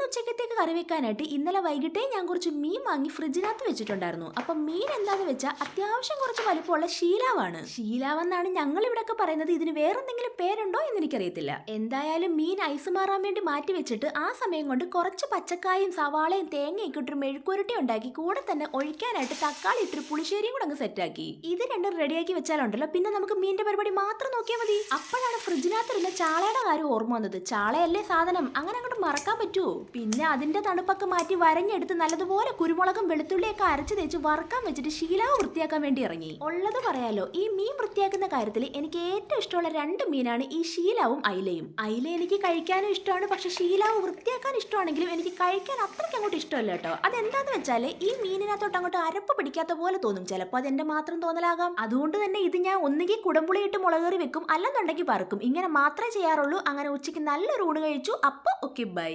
ഇന്ന് ഉച്ചക്കത്തേക്ക് കറി വെക്കാനായിട്ട് ഇന്നലെ വൈകിട്ടേ ഞാൻ കുറച്ച് മീൻ വാങ്ങി ഫ്രിഡ്ജിനകത്ത് വെച്ചിട്ടുണ്ടായിരുന്നു. അപ്പം മീൻ എന്താന്ന് വെച്ചാൽ അത്യാവശ്യം കുറച്ച് വലിപ്പമുള്ള ശീലാവാണ്. ശീലാവെന്നാണ് ഞങ്ങൾ ഇവിടെയൊക്കെ പറയുന്നത്. ഇതിന് വേറെന്തെങ്കിലും പേരുണ്ടോ എന്ന് എനിക്കറിയത്തില്ല എന്തായാലും മീൻ ഐസ് മാറാൻ വേണ്ടി മാറ്റി വെച്ചിട്ട് ആ സമയം കൊണ്ട് കുറച്ച് പച്ചക്കായും സവാളയും തേങ്ങയൊക്കെ ഇട്ടൊരു മെഴുക്കുരട്ടി ഉണ്ടാക്കി കൂടെ തന്നെ ഒഴിക്കാനായിട്ട് തക്കാളി ഇട്ടൊരു പുളിശ്ശേരിയും കൂടെ അങ്ങ് സെറ്റാക്കി. ഇത് രണ്ടും റെഡിയാക്കി വെച്ചാലുണ്ടല്ലോ. പിന്നെ നമുക്ക് മീനിന്റെ പരിപാടി മാത്രം നോക്കിയാൽ മതി. അപ്പോഴാണ് ഫ്രിഡ്ജിനകത്തിരുന്ന ചാളയുടെ കാര്യം ഓർമ്മ വന്നത്. ചാളയല്ലേ സാധനം? അങ്ങനെ അങ്ങോട്ട് മറക്കാൻ പറ്റുമോ പിന്നെ അതിന്റെ തണുപ്പൊക്കെ മാറ്റി വരഞ്ഞെടുത്ത് നല്ലതുപോലെ കുരുമുളകും വെളുത്തുള്ളിയൊക്കെ അരച്ച് തേച്ച് വറക്കാൻ വെച്ചിട്ട് ശീലാവ് വൃത്തിയാക്കാൻ വേണ്ടി ഇറങ്ങി. ഉള്ളത് പറയാലോ ഈ മീൻ വൃത്തിയാക്കുന്ന കാര്യത്തിൽ എനിക്ക് ഏറ്റവും ഇഷ്ടമുള്ള രണ്ട് മീനാണ് ഈ ശീലാവും അയിലയും. അയില എനിക്ക് കഴിക്കാനും ഇഷ്ടമാണ് പക്ഷെ ശീലാവ് വൃത്തിയാക്കാൻ ഇഷ്ടമാണെങ്കിലും എനിക്ക് കഴിക്കാൻ അത്രയ്ക്ക് അങ്ങോട്ട് ഇഷ്ടമല്ല കേട്ടോ. അതെന്താന്ന് വെച്ചാൽ ഈ മീനിനകത്തോട്ട് അങ്ങോട്ട് അരപ്പ് പിടിക്കാത്ത പോലെ തോന്നും ചിലപ്പോൾ അതെന്റെ മാത്രം തോന്നലാകാം. അതുകൊണ്ട് തന്നെ ഇത് ഞാൻ ഒന്നുകിൽ കുടംപുളിയിട്ട് മുളകേറി വെക്കും അല്ലെന്നുണ്ടെങ്കിൽ പറക്കും ഇങ്ങനെ മാത്രമേ ചെയ്യാറുള്ളൂ. അങ്ങനെ ഉച്ചയ്ക്ക് നല്ലൊരു ഊണ് കഴിച്ചു അപ്പോൾ ഓക്കെ ബൈ